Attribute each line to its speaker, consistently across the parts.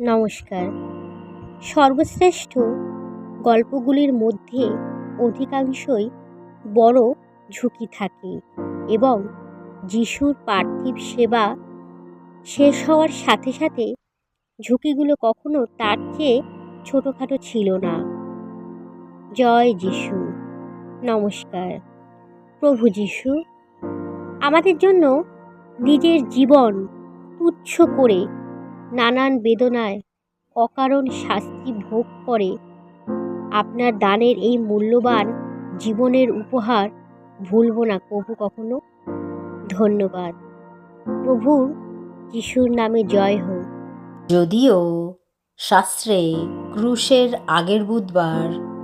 Speaker 1: নমস্কার। সর্বশ্রেষ্ঠ গল্পগুলির মধ্যে অধিকাংশই বড় ঝুঁকি থাকে এবং যিশুর পার্থিব সেবা শেষ হওয়ার সাথে সাথে ঝুঁকিগুলো কখনো তার চেয়ে ছোটোখাটো ছিল না। জয় যিশু। নমস্কার। প্রভু যিশু, আমাদের জন্য নিজের জীবন তুচ্ছ করে নানান বেদনায় অকারণ শাস্তি ভোগ করে। আপনার দানের এই মূল্যবান জীবনের উপহার ভুলব না প্রভু কখনো। ধন্যবাদ। প্রভুর যিশুর নামে জয় হোক।
Speaker 2: যদিও শাস্ত্রে ক্রুশের আগের বুধবার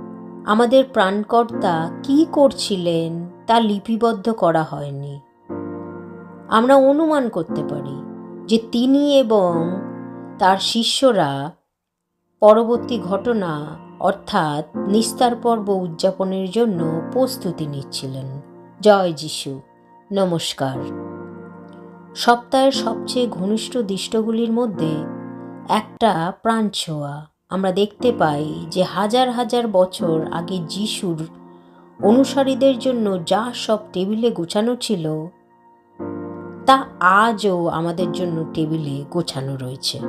Speaker 2: আমাদের প্রাণকর্তা কি করছিলেন তা লিপিবদ্ধ করা হয়নি। আমরা অনুমান করতে পারি যে তিনি এবং তার শিষ্যরা পরবর্তী ঘটনা, অর্থাৎ নিস্তার পর্ব উদযাপনের জন্য প্রস্তুতি নিচ্ছিলেন। জয় যিশু। নমস্কার। সপ্তাহের সবচেয়ে ঘনিষ্ঠ দৃষ্টগুলির মধ্যে একটা প্রাণ ছোঁয়া। আমরা দেখতে পাই যে হাজার হাজার বছর আগে যিশুর অনুসারীদের জন্য যা সব টেবিলে গোছানো ছিল, তা আজও আমাদের জন্য টেবিলে গোছানো রয়েছে।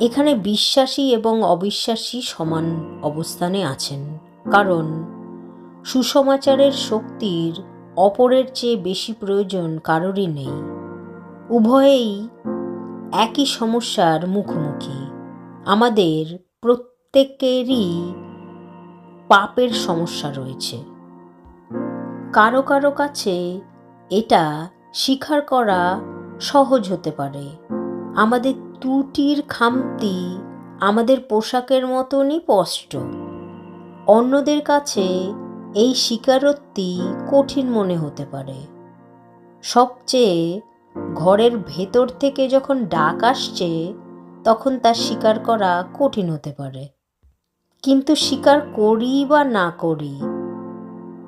Speaker 2: এখানে বিশ্বাসী এবং অবিশ্বাসী সমান অবস্থানে আছেন। কারণ সুসমাচারের শক্তির অপরের চেয়ে বেশি প্রয়োজন কারোরই নেই। উভয়েই একই সমস্যার মুখোমুখি। আমাদের প্রত্যেকেরই পাপের সমস্যা রয়েছে। কারও কারও কাছে এটা স্বীকার করা সহজ হতে পারে। আমাদের ত্রুটির খামতি আমাদের পোশাকের মতনই স্পষ্ট। অন্যদের কাছে এই স্বীকারোক্তি কঠিন মনে হতে পারে। সবচেয়ে ঘরের ভেতর থেকে যখন ডাক আসছে, তখন তা স্বীকার করা কঠিন হতে পারে। কিন্তু স্বীকার করি বা না করি,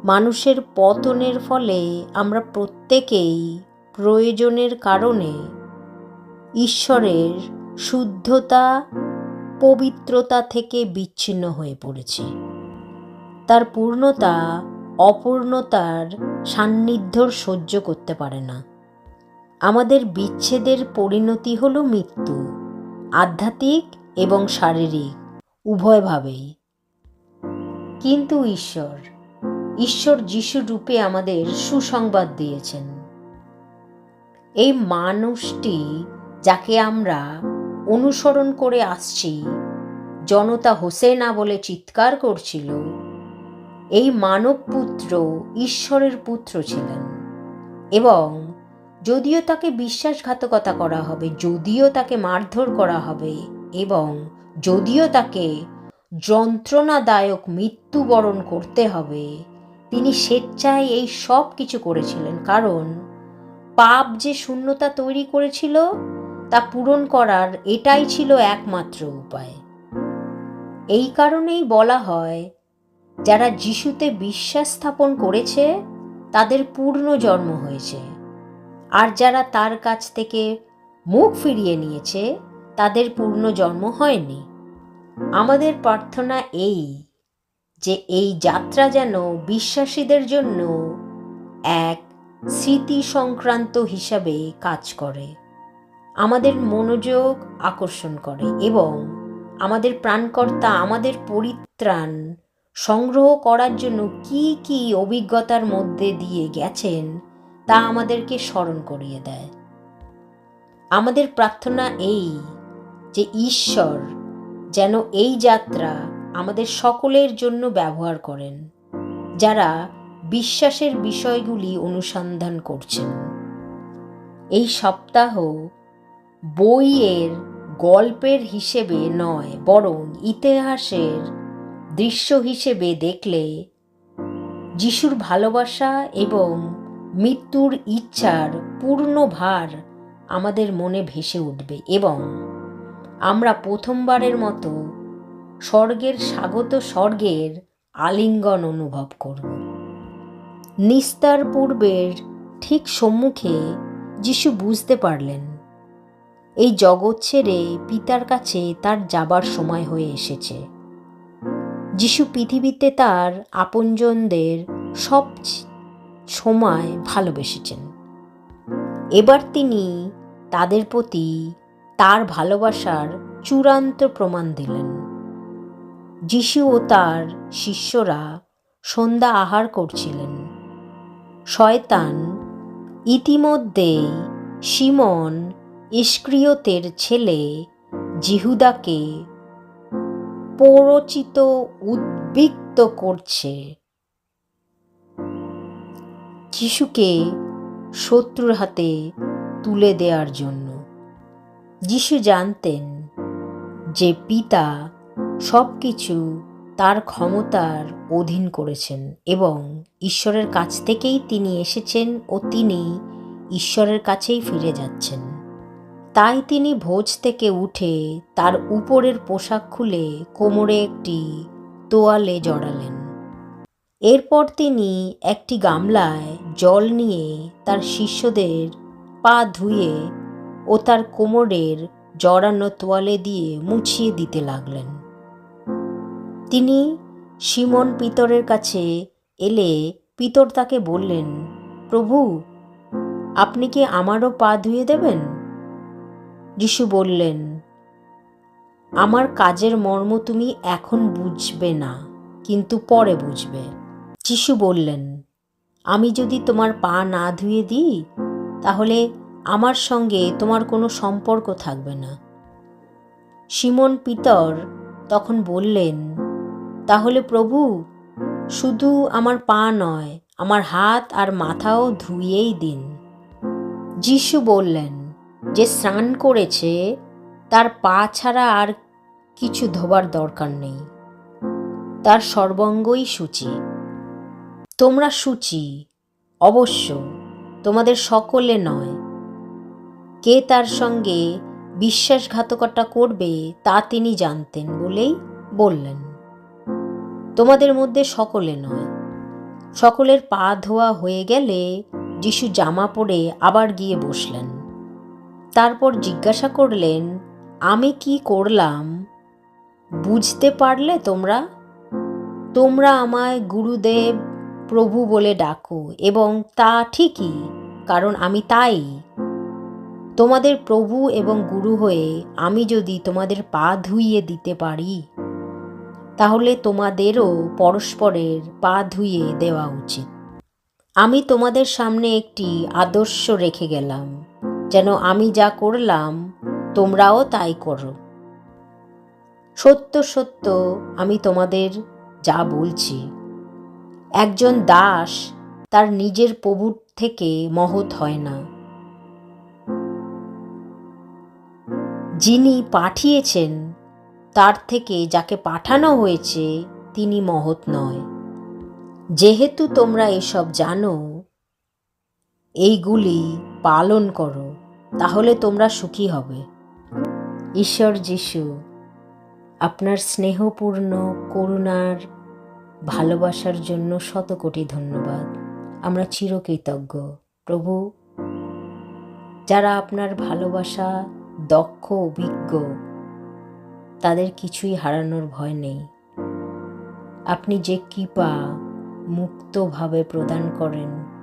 Speaker 2: মানুষের পতনের ফলে আমরা প্রত্যেকেই প্রয়োজনের কারণে ঈশ্বরের শুদ্ধতা, পবিত্রতা থেকে বিচ্ছিন্ন হয়ে পড়েছি। তার পূর্ণতা অপূর্ণতার সান্নিধ্য সহ্য করতে পারে না। আমাদের বিচ্ছেদের পরিণতি হলো মৃত্যু, আধ্যাত্মিক এবং শারীরিক, উভয়ভাবেই। কিন্তু ঈশ্বর ঈশ্বর যিশু রূপে আমাদের সুসংবাদ দিয়েছেন। এই মানুষটি যাকে আমরা অনুসরণ করে আসছি, জনতা হোসেনা বলে চিৎকার করছিল, এই মানব পুত্র ঈশ্বরের পুত্র ছিলেন। এবং যদিও তাকে বিশ্বাসঘাতকতা করা হবে, যদিও তাকে মারধর করা হবে, এবং যদিও তাকে যন্ত্রণাদায়ক মৃত্যুবরণ করতে হবে, তিনি স্বেচ্ছায় এই সব কিছু করেছিলেন। কারণ পাপ যে শূন্যতা তৈরি করেছিল তা পূরণ করার এটাই ছিল একমাত্র উপায়। এই কারণেই বলা হয়, যারা যিশুতে বিশ্বাস স্থাপন করেছে, তাদের পূর্ণ জন্ম হয়েছে। আর যারা তার কাছ থেকে মুখ ফিরিয়ে নিয়েছে, তাদের পূর্ণ জন্ম হয়নি। আমাদের প্রার্থনা এই যে এই যাত্রা যেন বিশ্বাসীদের জন্য এক স্মৃতি সংক্রান্ত হিসাবে কাজ করে। আমাদের মনোযোগ আকর্ষণ করে এবং আমাদের প্রাণকর্তা, আমাদের পরিত্রাণ সংগ্রহ করার জন্য কি কি অভিজ্ঞতার মধ্যে দিয়ে গেছেন তা আমাদেরকে স্মরণ করিয়ে দেয়। আমাদের প্রার্থনা এই যে ঈশ্বর যেন এই যাত্রা আমাদের সকলের জন্য ব্যবহার করেন, যারা বিশ্বাসের বিষয়গুলি অনুসন্ধান করছেন। এই সপ্তাহ বইয়ের গল্পের হিসেবে নয়, বরং ইতিহাসের দৃশ্য হিসেবে দেখলে যিশুর ভালোবাসা এবং মৃত্যুর ইচ্ছার পূর্ণ ভার আমাদের মনে ভেসে উঠবে এবং আমরা প্রথমবারের মতো স্বর্গের স্বাগত স্বর্গের আলিঙ্গন অনুভব করব। নিস্তার পূর্বের ঠিক সম্মুখে যিশু বুঝতে পারলেন এই জগৎ ছেড়ে পিতার কাছে তার যাবার সময় হয়ে এসেছে। যিশু পৃথিবীতে তার আপনজনদের সব সময় ভালোবেসেছেন। এবার তিনি তাদের প্রতি তার ভালোবাসার চূড়ান্ত প্রমাণ দিলেন। যিশু ও তার শিষ্যরা সন্ধ্যা আহার করছিলেন। শয়তান ইতিমধ্যেই সিমন ইস্ক্রিয়তের ছেলে জিহুদাকে পরচিত উদ্বিগ্ন করছে। যিশুকে শত্রুর হাতে তুলে দেওয়ার জন্য। যিশু জানতেন যে পিতা সব কিছু তার ক্ষমতার অধীন করেছেন এবং ঈশ্বরের কাছ থেকেই তিনি এসেছেন ও তিনি ঈশ্বরের কাছেই ফিরে যাচ্ছেন। তাই তিনি ভোজ থেকে উঠে তার উপরের পোশাক খুলে কোমরে একটি তোয়ালে জড়ালেন। এরপর তিনি একটি গামলায় জল নিয়ে তার শিষ্যদের পা ধুয়ে ও তার কোমরের জড়ানো তোয়ালে দিয়ে মুছিয়ে দিতে লাগলেন। তিনি সিমন পিতরের কাছে এলে পিতর তাকে বললেন, প্রভু, আপনি কি আমারও পা ধুয়ে দেবেন? যিশু বললেন, আমার কাজের মর্ম তুমি এখন বুঝবে না, কিন্তু পরে বুঝবে। যিশু বললেন, আমি যদি তোমার পা না ধুয়ে দিই, তাহলে আমার সঙ্গে তোমার কোনো সম্পর্ক থাকবে না। সিমন পিতর তখন বললেন, তাহলে প্রভু, শুধু আমার পা নয়, আমার হাত আর মাথাও ধুয়েই দিন। যিশু বললেন যে স্নান করেছে, তার পা ছাড়া আর কিছু ধোবার দরকার নেই। তার সর্বঙ্গই সূচি। তোমরা সূচি, অবশ্য তোমাদের সকলে নয়। কে তার সঙ্গে বিশ্বাসঘাতকতা করবে, তা তিনি জানতেন বলেই বললেন। তোমাদের মধ্যে সকলে নয়। সকলের পা ধোয়া হয়ে গেলে যিশু জামা পরে আবার গিয়ে বসলেন। তারপর জিজ্ঞাসা করলেন, আমি কি করলাম? বুঝতে পারলে তোমরা? তোমরা আমায় গুরুদেব, প্রভু বলে ডাকো এবং তা ঠিকই, কারণ আমি তাই। তোমাদের প্রভু এবং গুরু হয়ে আমি যদি তোমাদের পা ধুইয়ে দিতে পারি, তাহলে তোমাদেরও পরস্পরের পা ধুইয়ে দেওয়া উচিত। আমি তোমাদের সামনে একটি আদর্শ রেখে গেলাম। যেন আমি যা করলাম, তোমরাও তাই করো। সত্য সত্য, আমি তোমাদের যা বলছি। একজন দাস তার নিজের প্রভুর থেকে মহৎ হয় না। যিনি পাঠিয়েছেন, তার থেকে যাকে পাঠানো হয়েছে, তিনি মহৎ নয়। যেহেতু তোমরা এসব জানো এইগুলি পালন করো, তাহলে তোমরা সুখী হবে। ঈশ্বর যিশু, আপনার স্নেহপূর্ণ করুণার ভালোবাসার জন্য শত কোটি ধন্যবাদ। আমরা চিরকৃতজ্ঞ। প্রভু, যারা আপনার ভালোবাসা, দক্ষ অভিজ্ঞ, তাদের কিছুই হারানোর ভয় নেই। আপনি যে কৃপা মুক্তভাবে প্রদান করেন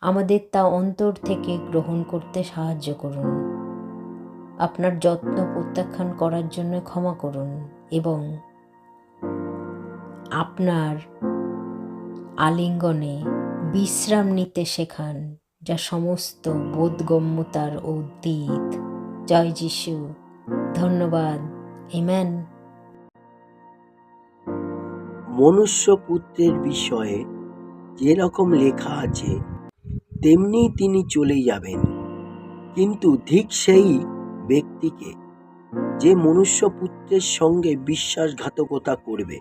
Speaker 2: আমাদের তা অন্তর থেকে গ্রহণ করতে সাহায্য করুন। আপনার যত্ন প্রত্যাখ্যান করার জন্য ক্ষমা করুন এবং আপনার আলিঙ্গনে বিশ্রাম নিতে শেখান যা সমস্ত বোধগম্যতার অতীত। জয় যিশু। ধন্যবাদ। ইমেন
Speaker 3: মনুষ্যপুত্রের বিষয়ে যেরকম লেখা আছে তেমনি তিনি চলে যাবেন। কিন্তু ঠিক সেই ব্যক্তিকে যে মনুষ্যপুত্রের সঙ্গে বিশ্বাসঘাতকতা করবে,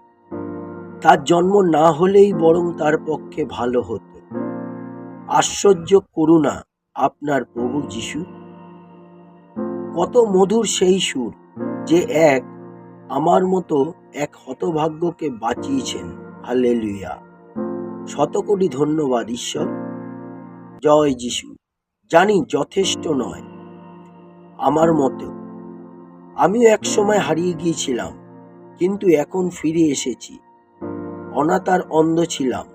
Speaker 3: তার জন্ম না হলেই বরং তার পক্ষে ভালো হতো। আশ্চর্য করুণা আপনার প্রভু যিশু। কত মধুর সেই সুর যে এক আমার মতো এক হতভাগ্যকে বাঁচিয়েছেন। হালেলুয়া। শতকোটি ধন্যবাদ, ঈশ্বর। জয় যিশু, জানি যথেষ্ট নয়। আমার মতো, আমিও একসময় হারিয়ে গিয়েছিলাম, কিন্তু এখন ফিরে এসেছি। অনাতার অন্ধ ছিলাম,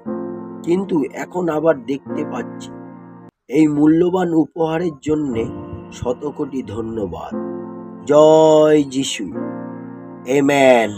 Speaker 3: কিন্তু এখন আবার দেখতে পাচ্ছি। এই মূল্যবান উপহারের জন্যে শতকোটি ধন্যবাদ। জয় যিশু এমেন